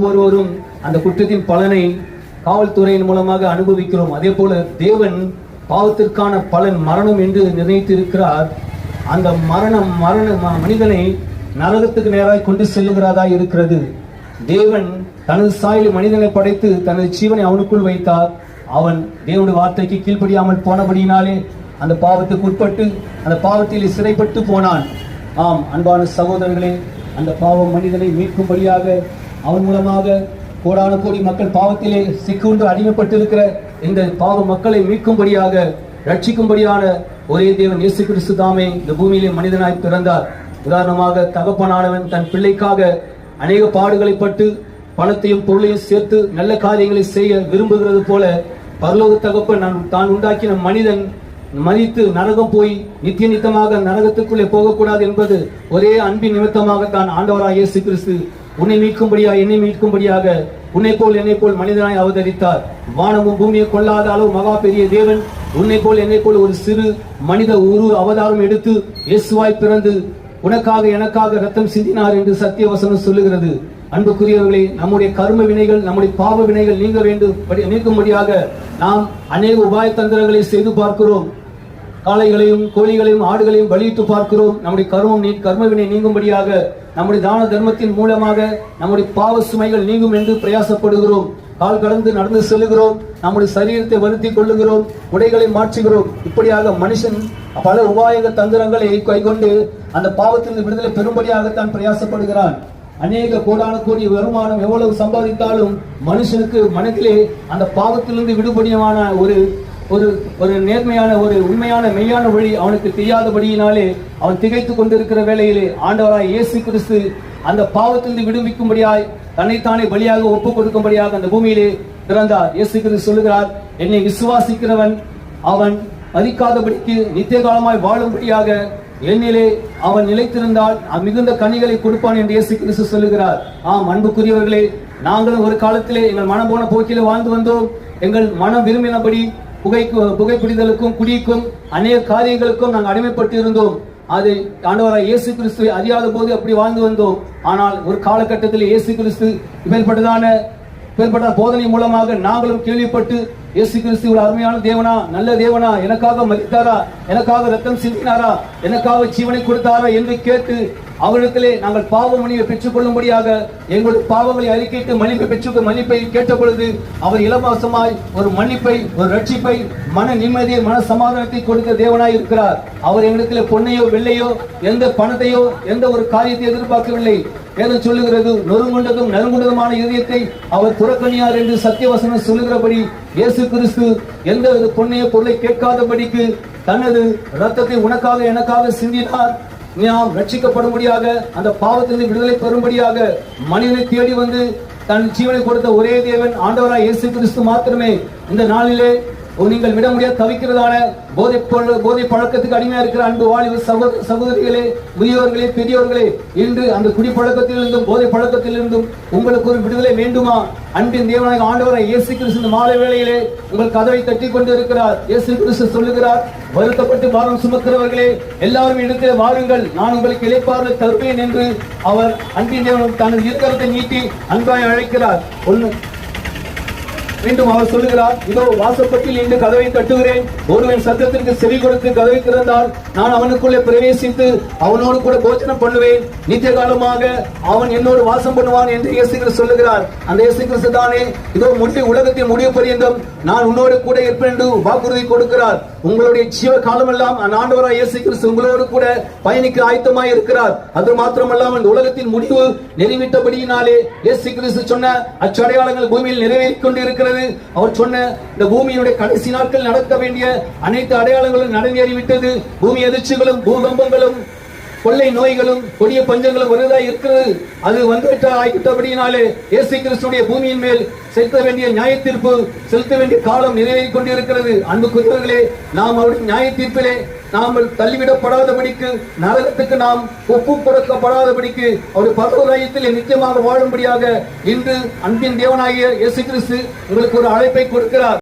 ஒவ்வொருவரும் அந்த குற்றத்தின் பலனை காவல்துறையின் மூலமாக அனுபவிக்கிறோம். அதே போல தேவன் பாவத்திற்கான பலன் மரணம் என்று நிர்ணயித்திருக்கிறார். அந்த மரணம் மரண மனிதனை நரகத்துக்கு நேராக கொண்டு செல்லுகிறதா இருக்கிறது. தேவன் தனது சாயில் மனிதனை படைத்து தனது ஜீவனை அவனுக்குள் வைத்தார். அவன் தேவனுடைய வார்த்தைக்கு கீழ்ப்படியாமல் போனபடியினாலே அந்த பாவத்துக்கு உட்பட்டு அந்த பாவத்தில் சிறைப்பட்டு போனான். ஆம் அன்பான சகோதரர்களே அந்த பாவம் மனிதனை மீட்கும்படியாக அவன் மூலமாக கோடான கோடி மக்கள் பாவத்திலே சிக்குண்டு அடிமைப்பட்டிருக்கிற இந்த பாவ மக்களை மீட்கும்படியாக ரட்சிக்கும்படியான ஒரே தேவன் இயேசு கிறிஸ்து தாமே இந்த பூமியிலே மனிதனாய் பிறந்தார். உதாரணமாக தகப்பனானவன் தன் பிள்ளைக்காக அநேக பாடுகளை பட்டு பணத்தையும் பொருளையும் சேர்த்து நல்ல காரியங்களை செய்ய விரும்புகிறது போல பரலோக தகப்பன் நான் தான் உண்டாக்கின மனிதன் மதித்து நரகம் போய் நித்திய நித்தமாக நரகத்துக்குள்ளே போகக்கூடாது என்பது ஒரே அன்பின் நிமித்தமாக தான் ஆண்டவராக இயேசு கிறிஸ்து உன்னை மீட்கும்படியாக என்னை மீட்கும்படியாக உன்னை போல் என்னை போல் மனிதனாய் அவதரித்தார். வானமும் பூமியை கொள்ளாத அளவு மகா பெரிய தேவன். உன்னை போல் என்னை போல் ஒரு சிறு மனித உரு அவதாரம் எடுத்து இயேசுவாய் பிறந்து உனக்காக எனக்காக ரத்தம் சிந்தினார் என்று சத்திய வசனம் சொல்லுகிறது. அன்புக்குரியவர்களே நம்முடைய கர்ம வினைகள் நம்முடைய பாவ வினைகள் நீங்க வேண்டும். நீக்கும்படியாக நாம் அநேக உபாய தந்திரங்களை செய்து பார்க்கிறோம். காளைகளையும் கோழிகளையும் ஆடுகளையும் பலியிட்டு பார்க்கிறோம். நம்முடைய கர்மம் நீ கர்மவினை நீங்கும்படியாக நம்முடைய தான தர்மத்தின் மூலமாக நம்முடைய பாவ சுமைகள் நீங்கும் என்று பிரயாசப்படுகிறோம். கால் கடந்து நடந்து செல்லுகிறோம். நம்முடைய சரீரத்தை வருத்தி கொள்ளுகிறோம். உடைகளை மாற்றுகிறோம். இப்படியாக மனுஷன் பல உபாயக தந்திரங்களை கைகொண்டு அந்த பாவத்திலிருந்து விடுதலை பெரும்படியாகத்தான் பிரயாசப்படுகிறான். அநேக கோடான கோடி வருமானம் எவ்வளவு சம்பாதித்தாலும் மனுஷனுக்கு மனதிலே அந்த பாவத்திலிருந்து விடுபடியமான ஒரு ஒரு ஒரு நேர்மையான ஒரு உண்மையான மெய்யான வழி அவனுக்கு தெரியாதபடியினாலே அவன் திகைத்து கொண்டிருக்கிற வேளையிலே ஆண்டவராய் இயேசு கிறிஸ்து அந்த பாவத்திலிருந்து விடுவிக்கும்படியாய் தன்னைத்தானே பலியாக ஒப்பு கொடுக்கும்படியாக அந்த பூமியிலே பிறந்தார். இயேசு கிறிஸ்து சொல்லுகிறார் என்னை விசுவாசிக்கிறவன் அவன் மதிக்காதபடிக்கு நித்திய காலமாய் வாழும்படியாக என்னிலே அவன் நிலைத்திருந்தால் அவன் மிகுந்த கனிகளை கொடுப்பான் என்று இயேசு கிறிஸ்து சொல்லுகிறார். ஆம் அன்புக்குரியவர்களே நாங்களும் ஒரு காலத்திலே எங்கள் மனம் போன போக்கிலே வாழ்ந்து வந்தோம். எங்கள் மனம் விரும்பினபடி புகைக்கு புகை பிடிதலுக்கும் குடிக்கும் அநேக காரியங்களுக்கும் நாங்கள் அடிமைப்பட்டு இருந்தோம் அது ஆண்டவராய் இயேசு கிறிஸ்துவை அறியாத போது அப்படி வாழ்ந்து வந்தோம். ஆனால் ஒரு காலகட்டத்தில் இயேசு கிறிஸ்து இப்பேற்பட்டதான இப்பேற்பட்ட போதனை மூலமாக நாங்களும் கேள்விப்பட்டு இயேசு கிறிஸ்து ஒரு அருமையான தேவனா நல்ல தேவனா எனக்காக மதித்தாரா எனக்காக ரத்தம் சிந்தினாரா எனக்காக ஜீவனை கொடுத்தாரா என்று கேட்டு அவரிடத்திலே நாங்கள் பாவ மணியை பெற்றுக் கொள்ளும்படியாக எங்களுடைய பாவங்களை அறிக்கையிட்டு மன்னிப்பை பெற்று மன்னிப்பை கேட்ட பொழுது அவர் இலவசமாய் ஒரு மன்னிப்பை ஒரு ரட்சிப்பை மன நிம்மதியை மன சமாதானத்தை கொடுக்க தேவனாய் இருக்கிறார். அவர் எங்களிடத்தில் பொன்னையோ வெள்ளையோ எந்த பணத்தையோ எந்த ஒரு காரியத்தை எதிர்பார்க்கவில்லை என்று சொல்லுகிறது. நொறுங்குண்டதும் நறுங்குண்டதுமான இதயத்தை அவர் புறக்கணியார் என்று சத்தியவசனம் சொல்லுகிறபடி இயேசு கிறிஸ்து எந்த ஒரு பொன்னைய பொருளை கேட்காதபடிக்கு தனது ரத்தத்தை உனக்காக எனக்காக சிந்தினார். நாம் ரட்சிக்கப்படும்படியாக அந்த பாவத்திலிருந்து விடுதலை பெறும்படியாக மனிதனை தேடி வந்து தன் ஜீவனை கொடுத்த ஒரே தேவன் ஆண்டவராய் இயேசு கிறிஸ்து மாத்திரமே. இந்த நாளிலே நீங்கள் விட முடியாது தவிக்கிறதான போதை போதை பழக்கத்துக்கு அடிமையா இருக்கிற அன்பு வாலிப சகோதர சகோதரிகளே முதியோர்களே பெரியோர்களே இன்று அந்த குடிப்பழக்கத்திலிருந்தும் போதை பழக்கத்திலிருந்தும் உங்களுக்கு ஒரு விடுதலை வேண்டுமா? அன்பின் தேவனாக ஆண்டவரை இயேசு கிறிஸ்து மாலை வேளையிலே உங்கள் கதவை தட்டி கொண்டு இருக்கிறார் இயேசு கிறிஸ்து சொல்லுகிறார் வருத்தப்பட்டு பாரம் சுமக்கிறவர்களே எல்லாரும் இடத்திலே வாருங்கள். நான் உங்களுக்கு இளைப்பாறுதல் தருவேன் என்று அவர் அன்பின் தேவன் தனது இருக்கரத்தை நீட்டி அன்பாய் அழைக்கிறார். ஒன்று மீண்டும் அவர் சொல்லுகிறார் இதோ வாசப்பட்டில் இன்று கதவை தட்டுகிறேன். ஒருவன் சத்தத்திற்கு செவி கொடுத்து கதவை திறந்தால் நான் அவனுக்குள்ளே பிரவேசித்து அவனோடு கூட போஜனம் பண்ணுவேன். நித்திய காலமாக அவன் என்னோடு வாசம் பண்ணுவான் என்று இயேசு கிறிஸ்து சொல்லுகிறார். அந்த இயேசு கிறிஸ்து தானே இதோ முடி உலகத்தின் முடிவு பரியந்தம். நான் உன்னோடு கூட இருப்பேன் என்று வாக்குறுதி கொடுக்கிறார். உங்களுடைய ஜீவ காலமெல்லாம் அந்த ஆண்டவராய் இயேசு கிறிஸ்து உங்களோடு கூட பயணிக்க ஆயத்தமாய் இருக்கிறார். அது மாத்திரமல்லாமல் இந்த உலகத்தின் முடிவு நிறைவிட்டபடியினாலே இயேசு கிறிஸ்து சொன்ன அச்சடையாளங்கள் பூமியில் நிறைவேறிக் கொண்டு இருக்கிறது அவர் சொன்ன இந்த பூமியினுடைய கடைசி நாட்கள் நடக்க வேண்டிய அனைத்து அடையாளங்களும் நடந்தேறிவிட்டது பூமி எதிர்ச்சிகளும் பூகம்பங்களும் கொள்ளை நோய்களும் கொடிய பஞ்சங்களும் வருவதாக இருக்கிறது. அது வந்துவிட்டால் ஆகிவிட்டபடியினாலே இயேசு கிறிஸ்துடைய பூமியின் மேல் செலுத்த வேண்டிய நியாய தீர்ப்பு செலுத்த வேண்டிய காலம் நிறைவேறிக் கொண்டிருக்கிறது. அன்புக்குரியவர்களே நாம் அவருடைய நியாய தீர்ப்பிலே நாம் தள்ளிவிடப்படாதபடிக்கு நரகத்துக்கு நாம் ஒப்பு கொடுக்கப்படாதபடிக்கு அவருடைய பரவராயத்தில் நிச்சயமாக வாழும்படியாக இன்று அன்பின் தேவனாகிய இயேசு கிறிஸ்து உங்களுக்கு ஒரு அழைப்பை கொடுக்கிறார்.